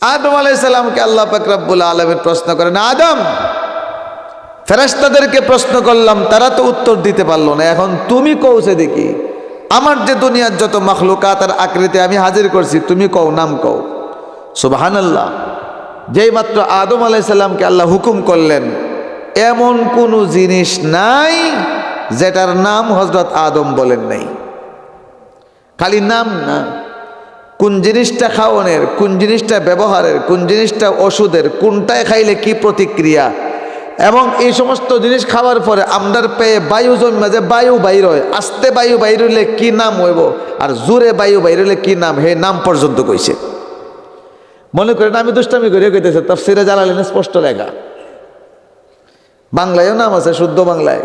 আদম আলাইসাল্লামকে আল্লাহ পাকরাবুল আলমের প্রশ্ন করেন, আদম ফেরেস্তাদেরকে প্রশ্ন করলাম, তারা তো উত্তর দিতে পারল না। এখন তুমি কৌছে দেখি আমার যে দুনিয়ার যত মখলুকাত আর আকৃতি আমি হাজির করছি, তুমি কও, নাম কও। সুবাহান আল্লাহ যেই মাত্র আদম আলাইসাল্লামকে আল্লাহ হুকুম করলেন, এমন কোনো জিনিস নাই যেটার নাম হজরত আদম বলেন নাই। খালি নাম না। কোন জিনিসটা খাওয়ানোর কোন জিনিসটা ব্যবহারের, কোন জিনিসটা ওষুধের, কোনটায় খাইলে কি প্রতিক্রিয়া? এবং এই সমস্ত জিনিস খাওয়ার পরে আমদার পেয়ে বায়ু জন্মে যে বায়ু বাইর হয়, আস্তে বায়ু বাইর হইলে কি নাম হইব? আর জোরে বায়ু বাইর হইলে কি নাম? হে নাম পর্যন্ত কইছে। মনে করেন আমি দুষ্টামি করে কইতেছে, তফসিরে জালালেন স্পষ্ট লেখা। বাংলায়ও নাম আছে, শুদ্ধ বাংলায়।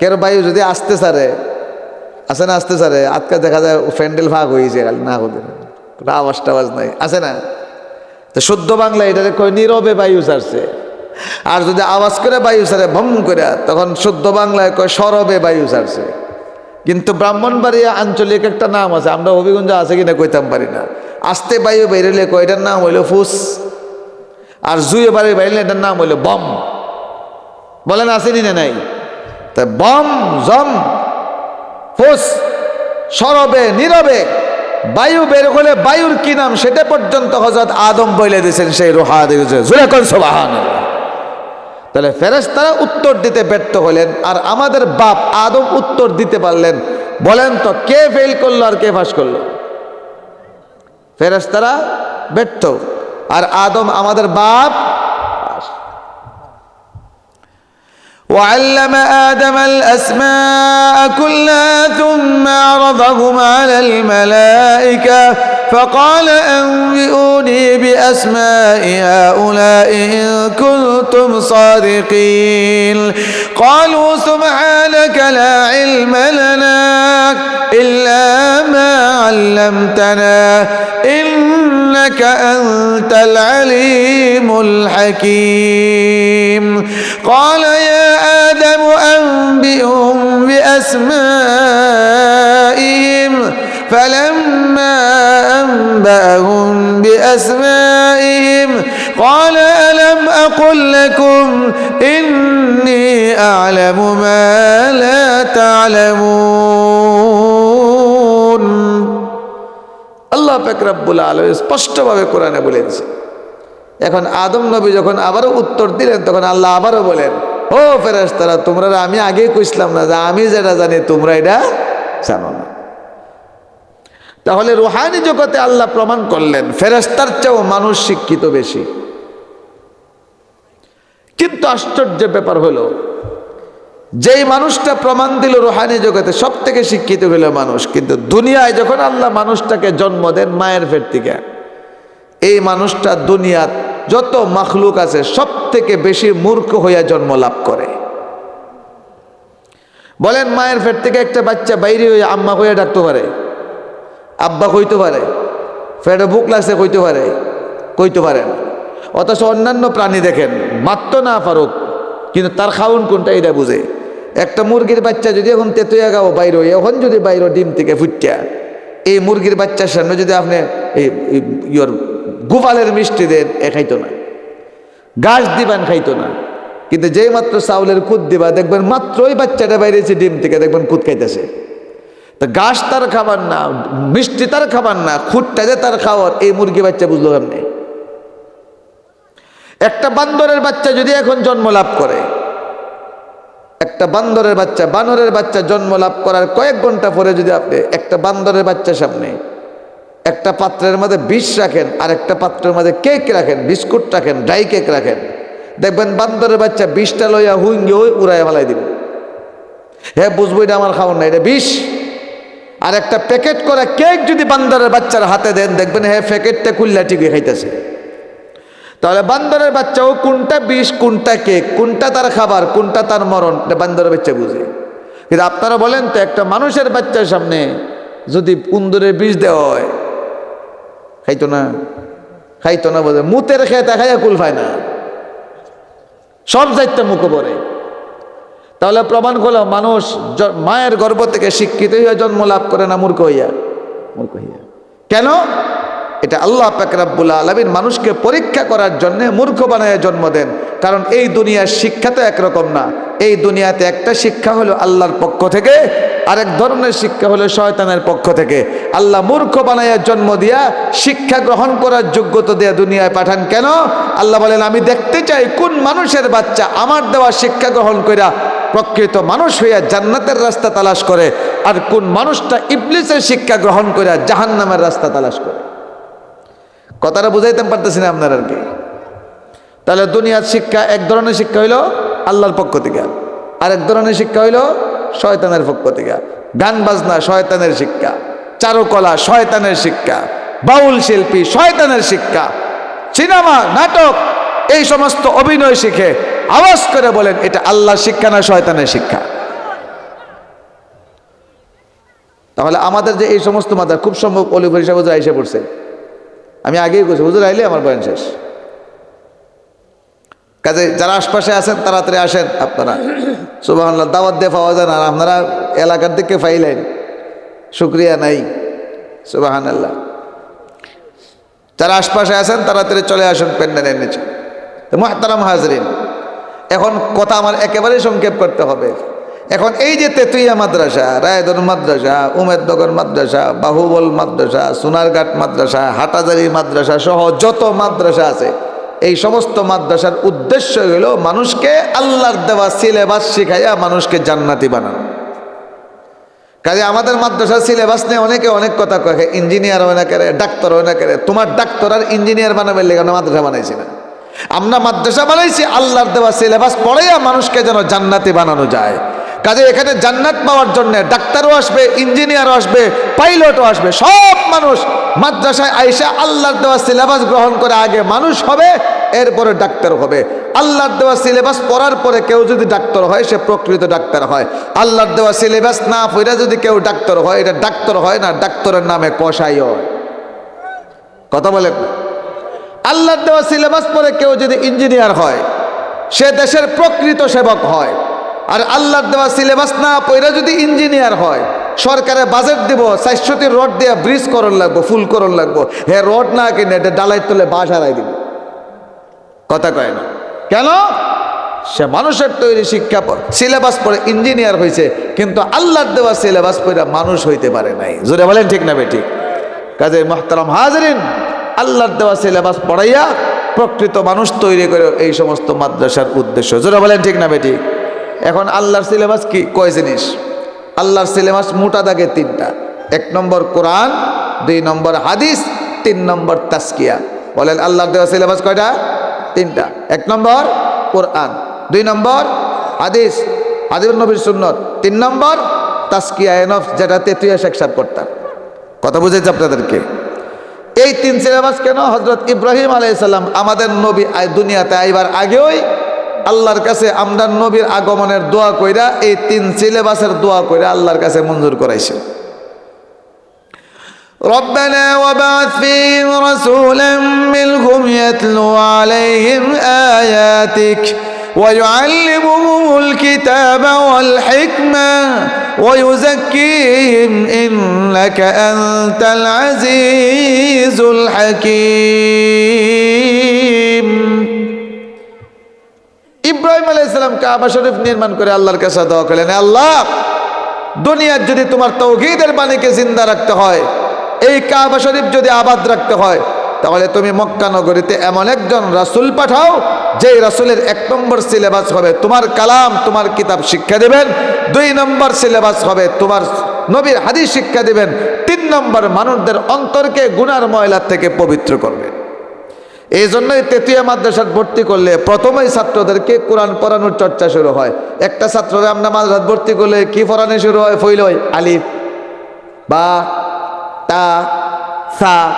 কেন বায়ু যদি আসতে সারে, আছে না আসতে সারে, আজকে দেখা যায় ফ্যান্ডেল ভাগ হয়েছে না হতে কোনো আওয়াজ টাওয়াজ নাই। আছে না? তো শুদ্ধ বাংলা এটা কয়, নীরবে বায়ু ছাড়ছে আর যদি আওয়াজ করে বায়ু ছাড়ে ভম করে তখন শুদ্ধ বাংলায় কয়, সরবে বায়ু ছাড়ছে কিন্তু ব্রাহ্মণবাড়িয়া আঞ্চলিক একটা নাম আছে, আমরা হবিগঞ্জ আছে কিনা কইতাম পারি না। আস্তে বায়ু কয়, এটার নাম হইল ফুস। আর জুয়ে বাড়ি বেরোলে এটার নাম হইল বম। বলেন, আসেনি না নাই? তা বম, জম, ফুস, সরবে, নীরবে। বায়ু বের হলে বায়ুর কি নাম? সেটা পর্যন্ত হজরত আদম বলে দিয়েছেন সেই রোহা দিয়েছে। তাহলে ফেরেশতারা উত্তর দিতে ব্যর্থ হলেন আর আমাদের বাপ আদম উত্তর দিতে পারলেন। বলেন তো, কে ফেল করল আর কে ফাঁস করল? ফেরেশতারা ব্যর্থ। আর আদম, আমাদের বাপ وعلم آدم الأسماء كلها ثم عرضهم على الملائكة فقال أنبئوني بأسماء هؤلاء إن كنتم صادقين. قالوا سبحانك لا علم لنا إلا ما علمتنا إنك أنت العليم الحكيم. قال يا أنبئهم بأسمائهم فلما أنبأهم بأسمائهم قال ألم أقل لكم إني أعلم ما لا تعلمون আল্লাহ পেকরাবুল আলম স্পষ্টভাবে কোরআনে বলে দিছে এখন আদম নবী যখন আবারও উত্তর দিলেন তখন আল্লাহ আবারও বলেন ও ফেরেশতারা, তোমরা আমি আগেই কইছিলাম না যে আমি যেটা জানি, তোমরা এটা জানো না। তাহলে রুহানি জগতে আল্লাহ প্রমাণ করলেন ফেরেস্তার চেয়েও মানুষ শিক্ষিত বেশি। কিন্তু আশ্চর্যের ব্যাপার হলো, যেই মানুষটা প্রমাণ দিল রোহানি জগতে সব থেকে শিক্ষিত হলো মানুষ। কিন্তু দুনিয়ায় যখন আল্লাহ মানুষটাকে জন্ম দেন, মায়ের ফের থেকে, এই মানুষটা দুনিয়ার যত মাখলুক আছে সব থেকে বেশি মূর্খ হইয়া জন্ম লাভ করে। বলেন, মায়ের ফের থেকে একটা বাচ্চা বাইরে হয়ে আম্মা হইয়া ডাকতে পারে, আব্বা কইতে পারে ফেটে বুক লাগছে কইতে পারে, কইতে পারেন অথচ অন্যান্য প্রাণী দেখেন মাত্র না ফারুক কিন্তু তার খাউন কোনটা এটা বুঝে। একটা মুরগির বাচ্চা যদি এখন তেতুয়া গাও বাইর হই এখন যদি বাইর ডিম থেকে ফুটিয়া এই মুরগির বাচ্চার সামনে যদি আপনি এই, ইয়র গোপালের মিষ্টি দেন, এ খাইতো না। গাছ দিবান, খাইতো না। কিন্তু যেই মাত্র চাউলের কুদ দিবা, দেখবেন মাত্রই বাচ্চাটা বাইরেছে, ডিম থেকে দেখবেন কুদ খাইতেছে। তো গাছ তার খাবার না, মিষ্টি তার খাবার না, খুঁটটা যে তার খাওয়ার, এই মুরগি বাচ্চা বুঝলো কেমনি? একটা বান্দরের বাচ্চা যদি এখন জন্ম লাভ করে, একটা বান্দরের বাচ্চা, বানরের বাচ্চা জন্ম লাভ করার কয়েক ঘণ্টা পরে যদি আপনি একটা বান্দরের বাচ্চা সামনে একটা পাত্রের মধ্যে বিষ রাখেন আর একটা পাত্রের মধ্যে কেক রাখেন, বিস্কুট রাখেন, ড্রাই কেক রাখেন। দেখবেন বান্দরের বাচ্চা বিষটা লইয়া হুইঙ্গে হই উড়াইয়া ফেলাই দিবে। হ্যাঁ বুঝব এটা আমার খাওয়ার না এটা বিষ। আর একটা প্যাকেট করা কেক যদি বান্দরের বাচ্চার হাতে দেন, দেখবেন হ্যাঁ প্যাকেটটা কুল্লা টিকে খাইতেছে। তাহলে বান্দরের বাচ্চাও কোনটা বিষ, কোনটা কেক, কোনটা তার খাবার, কোনটা তার মরণ, এটা বান্দরের বাচ্চা বুঝে। কিন্তু আপনারা বলেন তো, একটা মানুষের বাচ্চার সামনে যদি কুন্দরের বিষ দেওয়া হয় খাইতো না খাইতো না বোঝে মুতের খেয়ে খাইয়া কুল খায় না। সব যাইতে মুখে পড়ে। তাহলে প্রমাণ করল, মানুষ মায়ের গর্ভ থেকে শিক্ষিত হইয়া জন্ম লাভ করে না মূর্খ হইয়া? মূর্খ হইয়া। কেন? এটা আল্লাহ পাকরাবুল আলমিন মানুষকে পরীক্ষা করার জন্য মূর্খ বানায় জন্ম দেন। কারণ এই দুনিয়ার শিক্ষা তো একরকম না। এই দুনিয়াতে একটা শিক্ষা হলো আল্লাহর পক্ষ থেকে, আরেক ধরনের শিক্ষা হলো শয়তানের পক্ষ থেকে। আল্লাহ মূর্খ বানাইয়া জন্ম দিয়া শিক্ষা গ্রহণ করার যোগ্যতা দিয়ে দুনিয়ায় পাঠান কেন? আল্লাহ বলেন, আমি দেখতে চাই কোন মানুষের বাচ্চা আমার দেওয়া শিক্ষা গ্রহণ কইরা প্রকৃত মানুষ হইয়া জান্নাতের রাস্তা তালাশ করে আর কোন মানুষটা ইবলিসের শিক্ষা গ্রহণ করে জাহান্নামের রাস্তা তালাশ করে? কথাটা বুঝাইতে পারতেছি না আপনার আর কি। তাহলে দুনিয়ার শিক্ষা এক ধরনের শিক্ষা হইল আল্লাহর পক্ষ থেকে। আর এক ধরনের শিক্ষা হইল শয়তানের পক্ষ থেকে। গান বাজনা শয়তানের শিক্ষা। চারুকলা শয়তানের শিক্ষা। বাউল শিল্পী শয়তানের শিক্ষা। সিনেমা, নাটক, এই সমস্ত অভিনয় শিখে আওয়াজ করে বলেন, এটা আল্লাহর শিক্ষা না শয়তানের শিক্ষা? তাহলে আমাদের যে এই সমস্ত মাদার, খুব সম্ভব অলিভ হিসাবে এসে পড়ছে। আমি আগেই বলছি হুজুর আইলে আমার বয়ান শেষ। কাজে যারা আশপাশে আছেন, তাড়াতাড়ি আসেন আপনারা। সুবাহ দাওয়াত দিয়ে পাওয়া যায় আর আপনারা এলাকার দিকে ফাইলেন। শুক্রিয়া নাই। সুবাহান আল্লাহ যারা আশপাশে আছেন, তাড়াতাড়ি চলে আসুন প্যান্ডেলের নিচে। মহতারাম হাজরিন, এখন কথা আমার একেবারেই সংক্ষেপ করতে হবে। এখন এই যে তেতুইয়া মাদ্রাসা রায়দন মাদ্রাসা, উমেদনগর মাদ্রাসা, বাহুবল মাদ্রাসা, সোনারঘাট মাদ্রাসা, হাটাজারি মাদ্রাসা সহ যত মাদ্রাসা আছে এই সমস্ত মাদ্রাসার উদ্দেশ্য হলো মানুষকে আল্লাহর দেওয়া সিলেবাস শিখাইয়া মানুষকে জান্নাতি বানানো। কাজে আমাদের মাদ্রাসার সিলেবাস নিয়ে অনেকে অনেক কথা কয়ে ইঞ্জিনিয়ার হয় না করে, ডাক্তার হয় না করে, তোমার ডাক্তার আর ইঞ্জিনিয়ার বানাবে লেগে মাদ্রাসা বানাইছি না। আমরা মাদ্রাসা বানাইছি, আল্লাহর দেওয়া সিলেবাস পড়াইয়া মানুষকে যেন জান্নাতি বানানো যায়। কাজে এখানে জান্নাত পাওয়ার জন্য ডাক্তারও আসবে, ইঞ্জিনিয়ারও আসবে, পাইলটও আসবে। সব মানুষ মাদ্রাসায় আইসা আল্লাহর দেওয়া সিলেবাস গ্রহণ করে আগে মানুষ হবে, এরপরে ডাক্তার হবে। আল্লাহর দেওয়া সিলেবাস পড়ার পরে কেউ যদি ডাক্তার হয়, সে প্রকৃত ডাক্তার হয়। আল্লাহর দেওয়া সিলেবাস না পড়ে যদি কেউ ডাক্তার হয়, এটা ডাক্তার হয় না, ডাক্তারের নামে কষাই হয়। কথা বলেন আল্লাহর দেওয়া সিলেবাস পরে কেউ যদি ইঞ্জিনিয়ার হয়, সে দেশের প্রকৃত সেবক হয়। আর আল্লাহর দেওয়া সিলেবাস না পইরা যদি ইঞ্জিনিয়ার হয়, সরকারে বাজেট দিব, চারশোটি রড দিয়ে ব্রিজ করন লাগবো, ফুল করন লাগবো। হে রড না কিনে এটা ডালাই তুলে বাস হারাই দিব। কথা কয় না। কেন? সে মানুষের তৈরি শিক্ষা সিলেবাস পড়ে ইঞ্জিনিয়ার হয়েছে কিন্তু আল্লাহর দেওয়া সিলেবাস পড়ে মানুষ হইতে পারে নাই। জোরে বলেন ঠিক না বেঠিক? কাজে মোহতারাম হাজরিন, আল্লাহর দেওয়া সিলেবাস পড়াইয়া প্রকৃত মানুষ তৈরি করে এই সমস্ত মাদ্রাসার উদ্দেশ্য। জোরে বলেন ঠিক না বেঠিক? এখন আল্লাহর সিলেবাস কি? কয় জিনিস? আল্লাহর সিলেবাস মোটা দাগে তিনটা। এক নম্বর কোরআন, দুই নম্বর হাদিস, তিন নম্বর তাস্কিয়া বলেন, আল্লাহর দেওয়া সিলেবাস কয়টা? তিনটা। এক নম্বর কোরআন, দুই নম্বর হাদিস হাদিস নবীর সুন্নত, তিন নম্বর তাস্কিয়া এনফ যেটা তেতুয়া শেখ করতাম কথা বুঝেছে আপনাদেরকে? এই তিন সিলেবাস কেন? হজরত ইব্রাহিম আলাইসাল্লাম আমাদের নবী দুনিয়াতে আইবার আগেই আল্লাহর কাছে আমরা নবীর আগমনের দোয়া কইরা এই তিন সিলেবাসের দোয়া কইরা আল্লাহর কাছে মঞ্জুর করাইছে ربنا وابعث فيهم رسولا منهم يتلو عليهم آياتك ويعلمهم الكتاب والحكمة ويزكيهم إنك أنت العزيز الحكيم ইব্রাহিম আলাইসালাম কাবা শরীফ নির্মাণ করে আল্লাহর কাছে দোয়া করলেন আল্লাহ, দুনিয়ার যদি তোমার তৌহিদের বাণীকে জিন্দা রাখতে হয়, এই কাবা শরীফ যদি আবাদ রাখতে হয়, তাহলে তুমি মক্কা নগরীতে এমন একজন রাসূল পাঠাও, যেই রাসূলের এক নম্বর সিলেবাস হবে তোমার কালাম, তোমার কিতাব শিক্ষা দেবেন, দুই নম্বর সিলেবাস হবে তোমার নবীর হাদিস শিক্ষা দেবেন, তিন নম্বর মানুষদের অন্তরকে গুনার ময়লার থেকে পবিত্র করবেন এই জন্যই তেতুয়া মাদ্রাসাত ভর্তি করলে প্রথমেই ছাত্রদেরকে কোরআন পড়ানোর চর্চা শুরু হয়। একটা ছাত্ররা আমরা মাদ্রাসাত ভর্তি করলে কি পড়ানো শুরু হয়? ফইল হয়। আলিফ, বা, তা, সা।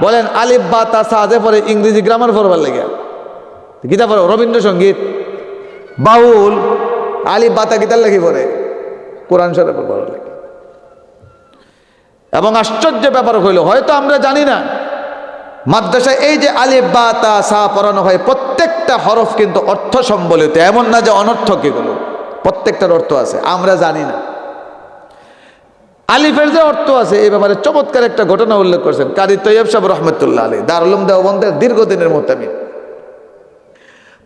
বলেন আলিফ, বা, তা, সা যে পরে ইংরেজি গ্রামার পড়বার লেগে। গীতা পড়ো, রবীন্দ্রসঙ্গীত। বাউল, আলিফ, বা, তা গীতার লেগে পড়ে। কোরআন শরীফ পড়বার লেগে। এবং আশ্চর্য ব্যাপার হইল, হয়তো আমরা জানি না মাদ্রাসায় এই যে আলিফ, বা, তা, সা পড়ানো হয়, প্রত্যেকটা হরফ কিন্তু অর্থ সম্বলিত। এমন না যে অনর্থক এগুলো। প্রত্যেকটার অর্থ আছে, আমরা জানি না। আলিফের যে অর্থ আছে, এই ব্যাপারে চমৎকার একটা ঘটনা উল্লেখ করেছেন কারি তৈয়ব সাহেব রহমতুল্লাহ আলী দারুলুম দেওবন্দের দীর্ঘদিনের মোতামিন।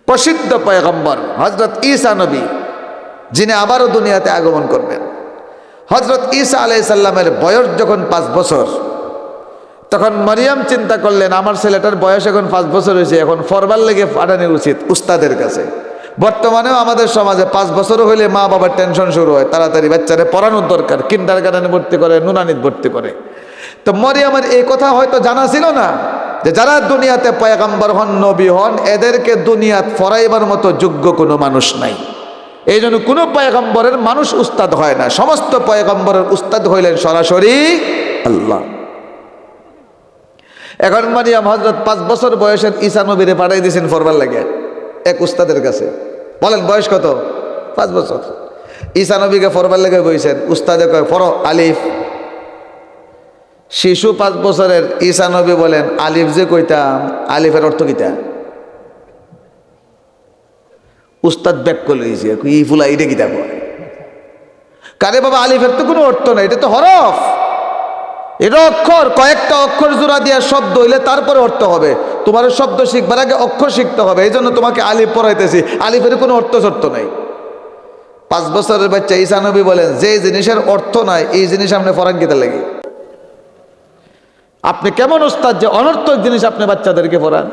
প্রসিদ্ধ পয়গম্বর হজরত ঈসা নবী, যিনি আবারও দুনিয়াতে আগমন করবেন। হজরত ঈসা আলাইসাল্লামের বয়স যখন পাঁচ বছর তখন মরিয়াম চিন্তা করলেন, আমার ছেলেটার বয়স এখন পাঁচ বছর হয়েছে, এখন ফরবার লেগে পাঠানো উচিত উস্তাদের কাছে। বর্তমানেও আমাদের সমাজে পাঁচ বছর হইলে মা বাবার টেনশন শুরু হয়, তাড়াতাড়ি বাচ্চারে পড়ানোর দরকার কিন্ডার গার্ডেনে ভর্তি করে, নুনানিত ভর্তি করে। তো মরিয়ামের এই কথা হয়তো জানা ছিল না, যে যারা দুনিয়াতে পয়গাম্বর হন, নবী হন, এদেরকে দুনিয়াত ফরাইবার মতো যোগ্য কোনো মানুষ নাই। এই জন্য কোনো পয়গম্বরের মানুষ উস্তাদ হয় না, সমস্ত পয়গম্বরের উস্তাদ হইলেন সরাসরি আল্লাহ। এখন মারিয়াম হজরত পাঁচ বছর বয়সের ঈসা নবীরে পাঠাই দিয়েছেন ফরবার লাগে, এক উস্তাদের কাছে। বলেন, বয়স কত? পাঁচ বছর। ঈসা নবীকে ফরবার লেগে বইছেন, উস্তাদে কয় ফর আলিফ। শিশু পাঁচ বছরের ঈসা নবী বলেন, আলিফ যে কইতাম, আলিফের অর্থ কিতা? উস্তাদ ব্যাক করে দিয়েছে ই ফুলা এটা কিতা কয়? কারে বাবা, আলিফের তো কোনো অর্থ নাই, এটা তো হরফ। এটা অক্ষর, কয়েকটা অক্ষর জোড়া দেওয়ার শব্দ হইলে তারপরে অর্থ হবে। তোমার শব্দ শিখবার আগে অক্ষর শিখতে হবে এই জন্য তোমাকে আলিফ পড়াইতেছি। আলিফের কোনো অর্থ সত্য নাই। পাঁচ বছরের বাচ্চা ঈসানবী বলেন, যে জিনিসের অর্থ নাই, এই জিনিস আপনি ফরান খেতে লাগে আপনি কেমন ওস্তাদ যে অনর্থক জিনিস আপনি বাচ্চাদেরকে পড়ান?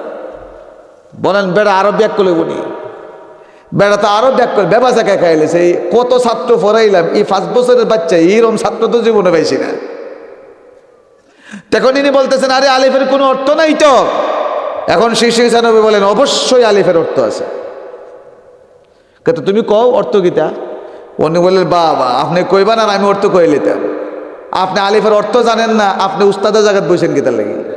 বলেন, বেড়া আরও ব্যাক করলে উনি বেড়া তো আরও ব্যাক করে ব্যবসা খাইলে, সেই কত ছাত্র পড়াইলাম, এই পাঁচ বছরের বাচ্চা এইরকম ছাত্র তো জীবনে পাইছি না। তখন ইনি বলতেছেন, আরে আলিফের কোনো অর্থ নাই তো। এখন শিশু হিসানবী বলেন, অবশ্যই আলিফের অর্থ আছে। কিন্তু তুমি কও অর্থ গীতা উনি বললেন, বাবা, আপনি কইবান আর আমি অর্থ কই লিতাম। আপনি আলিফের অর্থ জানেন না, আপনি উস্তাদের জায়গায় বসেন গীতার লেগে?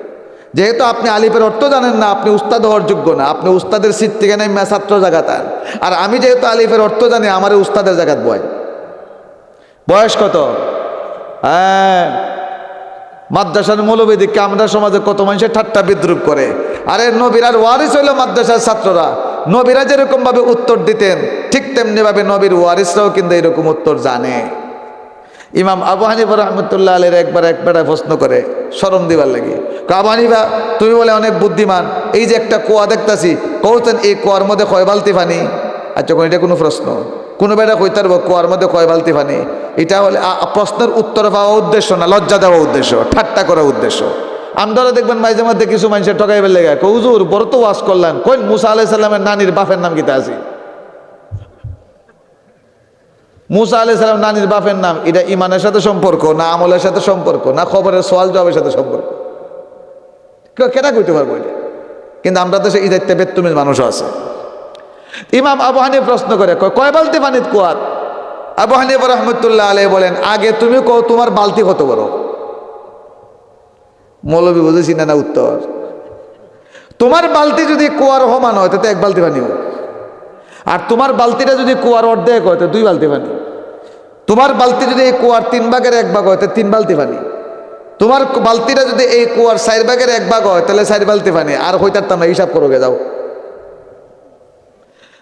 যেহেতু আপনি আলিফের অর্থ জানেন না, আপনি উস্তাদ হওয়ার যোগ্য না, আপনি উস্তাদের সিট থেকে নেমে ছাত্র জায়গাতান আর আমি যেহেতু আলিফের অর্থ জানি, আমার উস্তাদের জায়গাত বয়। বয়স কত? হ্যাঁ মাদ্রাসার মৌলবেদিককে আমরা সমাজে কত মানুষের ঠাট্টা বিদ্রুপ করে। আরে নবীরার ওয়ারিস হইল মাদ্রাসার ছাত্ররা। নবীরা যেরকম ভাবে উত্তর দিতেন, ঠিক তেমনি ভাবে নবীর ওয়ারিসরাও কিন্তু এরকম উত্তর জানে। ইমাম আবু হানিফা রহমতুল্লাহ আলীর একবার একবার প্রশ্ন করে স্মরণ দিবার লাগে। আবু হানিফা, তুমি বলে অনেক বুদ্ধিমান, এই যে একটা কুয়া দেখতাছি কৌতেন এই কুয়ার মধ্যে কয় বালতি পানি? আচ্ছা এটা কোনো প্রশ্ন। কোনো বেটা কইতার কুয়ার মধ্যে কয় বালতি পানি? এটা হলে প্রশ্নের উত্তর পাওয়া উদ্দেশ্য না, লজ্জা দেওয়া উদ্দেশ্য, ঠাট্টা করা উদ্দেশ্য। আমরা দেখবেন মাঝে মধ্যে কিছু মানুষের ঠকাইবার লেগে কৌজুর বড় তো ওয়াজ করলেন কই মুসা আলাই সাল্লামের নানির বাপের নাম কিতা আছে? মুসা আলাই সাল্লাম নানির বাপের নাম, এটা ইমানের সাথে সম্পর্ক, না আমলের সাথে সম্পর্ক, না খবরের সোয়াল জবাবের সাথে সম্পর্ক। কেনা কইতে পারব এটা? কিন্তু আমরা তো সেই ইদাইতে বেত্তুমির মানুষও আছে। ইমাম আবু হানিফ প্রশ্ন করে কয়, বালতি পানিত কুয়াত আবু হানিফ রহমতুল্লাহ আলাই বলেন আগে তুমি কও তোমার বালতি কত বড়? মৌলবী বুঝেছি না না উত্তর? তোমার বালতি যদি কুয়ার সমান হয় তাতে এক বালতি পানি আর তোমার বালতিটা যদি কুয়ার অর্ধেক হয় তো দুই বালতি পানি। তোমার বালতি যদি এই কুয়ার তিন ভাগের এক ভাগ হয় তো তিন বালতি পানি। তোমার বালতিটা যদি এই কুয়ার চার ভাগের এক ভাগ হয় তাহলে চার বালতি পানি। আর হইতার তামা হিসাব করো গে যাও।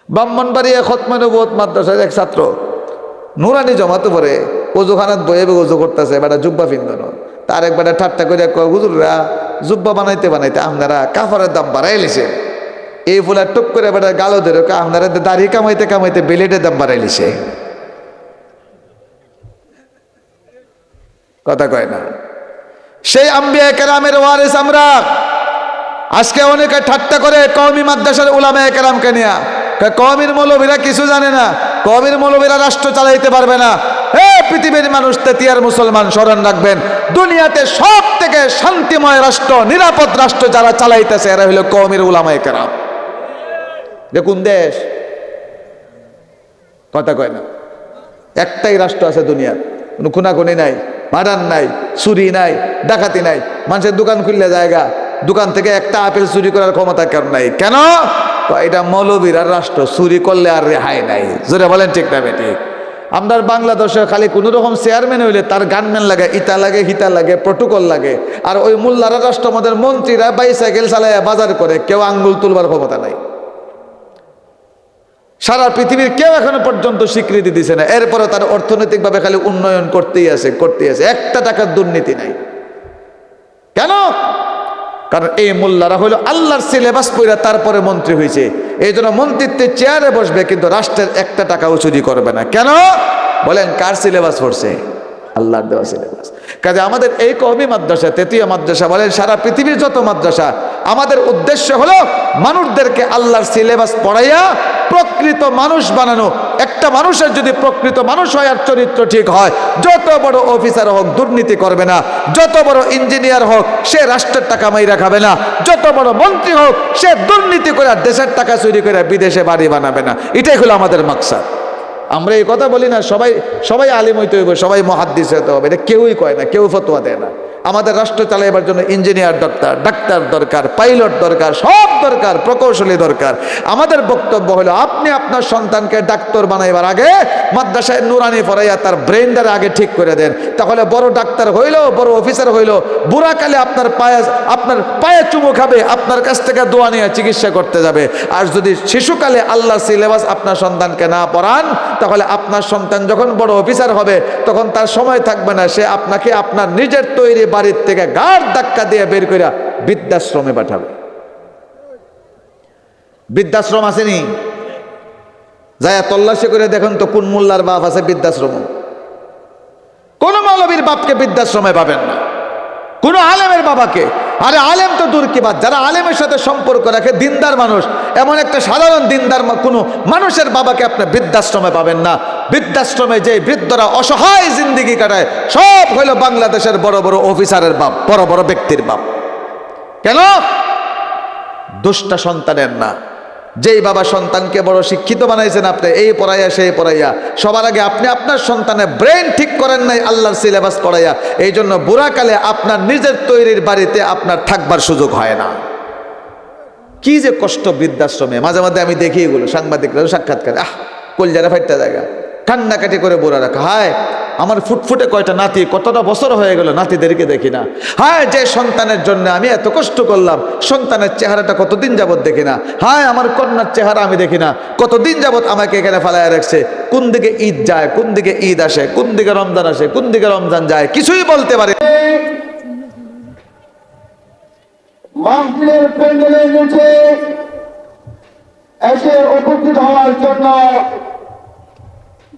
ব্রাহ্মণবাড়িয়া খতমানুবোধ মাদ্রাসার এক ছাত্র নুরানি জমাতে পরে অজুখানাত বয়ে অজু করতেছে, বেটা জুব্বা ফিন্দন তার এক একবারে ঠাট্টা করে কয়, হুজুররা, জুব্বা বানাইতে বানাইতে আপনারা কাপড়ের দাম বাড়াই লিছে। এই ফুলা টুক করে বেটা গালো ধরে আপনারা দাড়ি কামাইতে কামাইতে বেলেটের দাম বাড়াই লিছে। কথা কয় না। সেই আম্বিয়া কেরামের ওয়ারিস আমরা। আজকে অনেকে ঠাট্টা করে কওমি মাদ্রাসার উলামা একরামকে নিয়া। কয়, কওমির মৌলবীরা কিছু জানে না। কওমির মৌলবীরা রাষ্ট্র চালাইতে পারবে না। হে পৃথিবীর মানুষ তেতিয়ার মুসলমান স্মরণ রাখবেন দুনিয়াতে সব থেকে শান্তিময় রাষ্ট্র নিরাপদ রাষ্ট্র যারা চালাইতেছে এরা হলো কওমির উলামা একরাম দেখুন দেশ? কথা কয় না। একটাই রাষ্ট্র আছে দুনিয়ার। কোনো খুনাখুনি নাই মারান নাই চুরি নাই ডাকাতি নাই। মানুষের দোকান খুললে জায়গা। দোকান থেকে একটা আপেল চুরি করার ক্ষমতা কেন নাই? কেন? এটা মৌলবীর আর রাষ্ট্র, চুরি করলে আর রেহাই নাই। জোরে বলেন ঠিক না বেঠিক। আপনার বাংলাদেশে খালি কোনো রকম চেয়ারম্যান হইলে তার গানম্যান লাগে, ইটা লাগে হিতা লাগে প্রটোকল লাগে। আর ওই মোল্লারা রাষ্ট্র আমাদের মন্ত্রীরা বাইসাইকেল চালায় বাজার করে, কেউ আঙ্গুল তুলবার ক্ষমতা নাই। সারা পৃথিবীর কেউ এখনও পর্যন্ত স্বীকৃতি দিছে না। এরপরে তার অর্থনৈতিকভাবে খালি উন্নয়ন করতেই আছে করতেই আছে। একটা টাকার দুর্নীতি নাই। কেন? কারণ এই মোল্লারা হলো আল্লাহর সিলেবাস পইরা তারপরে মন্ত্রী হয়েছে এই জন্য মন্ত্রিত্বের চেয়ারে বসবে, কিন্তু রাষ্ট্রের একটা টাকাও চুরি করবে না। কেন? বলেন, কার সিলেবাস পড়ছে? আল্লাহর দেওয়া সিলেবাস কাজে আমাদের এই কবি মাদ্রাসা, তেতুয়া মাদ্রাসা, বলেন, সারা পৃথিবীর যত মাদ্রাসা, আমাদের উদ্দেশ্য হলো মানুষদেরকে আল্লাহর সিলেবাস পড়াইয়া প্রকৃত মানুষ বানানো। একটা মানুষের যদি প্রকৃত মানুষ হয় আর চরিত্র ঠিক হয়, যত বড় অফিসার হোক, দুর্নীতি করবে না। যত বড় ইঞ্জিনিয়ার হোক, সে রাষ্ট্রের টাকা মাইরা খাবে না। যত বড় মন্ত্রী হোক, সে দুর্নীতি করে দেশের টাকা চুরি করে বিদেশে বাড়ি বানাবে না। এটাই হলো আমাদের মাকসাদ। আমরা এই কথা বলি না, সবাই সবাই আলিম হইতে হইবে, সবাই মহাদ্দিস হতে হবে। এটা কেউই কয় না, কেউ ফতোয়া দেয় না। আমাদের রাষ্ট্র চালাইবার জন্য ইঞ্জিনিয়ার দরকার ডাক্তার দরকার, পাইলট দরকার, সব দরকার, প্রকৌশলী দরকার। আমাদের বক্তব্য হলো, আপনি আপনার সন্তানকে ডাক্তার বানাইবার আগে মাদ্রাসায় নুরানি পড়াইয়া তার ব্রেনটার আগে ঠিক করে দেন। তাহলে বড় ডাক্তার হইল, বড় অফিসার হইল বুড়াকালে আপনার পায়ে আপনার পায়ে চুমু খাবে, আপনার কাছ থেকে দোয়া নিয়ে চিকিৎসা করতে যাবে। আর যদি শিশুকালে আল্লাহর সিলেবাস আপনার সন্তানকে না পড়ান, তাহলে আপনার সন্তান যখন বড় অফিসার হবে, তখন তার সময় থাকবে না, সে আপনাকে আপনার নিজের তৈরি বাড়ির থেকে গাড় ধাক্কা দিয়ে বের করে বৃদ্ধাশ্রমে পাঠাবে। বৃদ্ধাশ্রম আসেনি? যায় তল্লাশি করে দেখুন তো কোন মোল্লার বাপ আছে বৃদ্ধাশ্রম। কোন মালবীর বাপকে বৃদ্ধাশ্রমে পাবেন না। কোন আলেমের বাবাকে। আরে আলেম তো দূর কি বাদ যারা আলেমের সাথে সম্পর্ক রাখে, দিনদার মানুষ, এমন একটা সাধারণ দিনদার কোনো মানুষের বাবাকে আপনি বৃদ্ধাশ্রমে পাবেন না। বৃদ্ধাশ্রমে যে বৃদ্ধরা অসহায় জিন্দিগি কাটায়, সব হইল বাংলাদেশের বড় বড় অফিসারের বাপ, বড় বড় ব্যক্তির বাপ। কেন? দুষ্টা সন্তানের না। যেই বাবা সন্তানকে বড় শিক্ষিত বানাইছেন আপনি, এই পড়াইয়া, সেই পড়াইয়া। সবার আগে আপনি আপনার সন্তানের ব্রেন ঠিক করেন নাই, আল্লাহর সিলেবাস পড়াইয়া। এই জন্য বুড়াকালে আপনার নিজের তৈরির বাড়িতে আপনার থাকবার সুযোগ হয় না। কি যে কষ্ট বৃদ্ধাশ্রমে। মাঝে মাঝে আমি দেখি এগুলো, সাংবাদিকরা সাক্ষাৎকার, আহ, কলজারা ফাইটটা জায়গা। কান্নাকাটি করে বোরা রাখা, হায় আমার ফুটফুটে কয়টা নাতি, কতটা বছর হয়ে গেল নাতিদেরকে দেখি না। হায়, যে সন্তানের জন্য আমি এত কষ্ট করলাম, সন্তানের চেহারাটা কতদিন যাবৎ দেখি না। হায়, আমার কন্যার চেহারা আমি দেখি না। কতদিন যাবৎ আমাকে এখানে ফালায় রাখছে। কোন দিকে ঈদ যায়, কোন দিকে ঈদ আসে, কোন দিকে রমজান আসে, কোন দিকে রমজান যায়, কিছুই বলতে পারে এসে উপস্থিত হওয়ার জন্য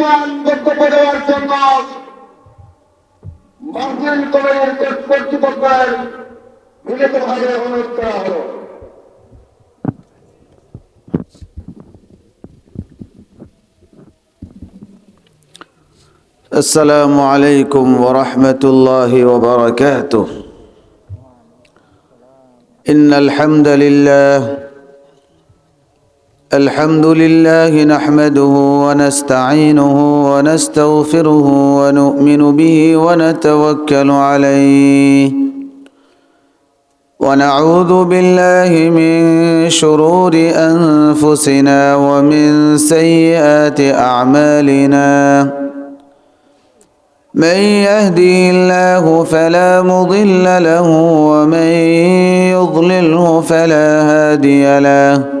মূল্যবান বক্তব্য দেওয়ার জন্য মাহফিল কলেজের কর্তৃপক্ষের মিলিতভাবে অনুরোধ করা হলো السلام عليكم ورحمة الله وبركاته إن الحمد لله الحمد لله نحمده ونستعينه ونستغفره ونؤمن به ونتوكل عليه. ونعوذ بالله من شرور أنفسنا ومن سيئات أعمالنا. من يهدي الله فلا مضل له ومن يضلله فلا هادي له.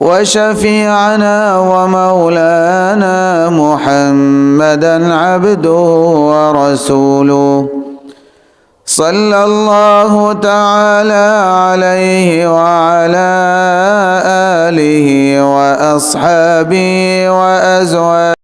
وشفيعنا ومولانا محمدا عبده ورسوله. صلى الله تعالى عليه وعلى آله وأصحابه وأزواجه.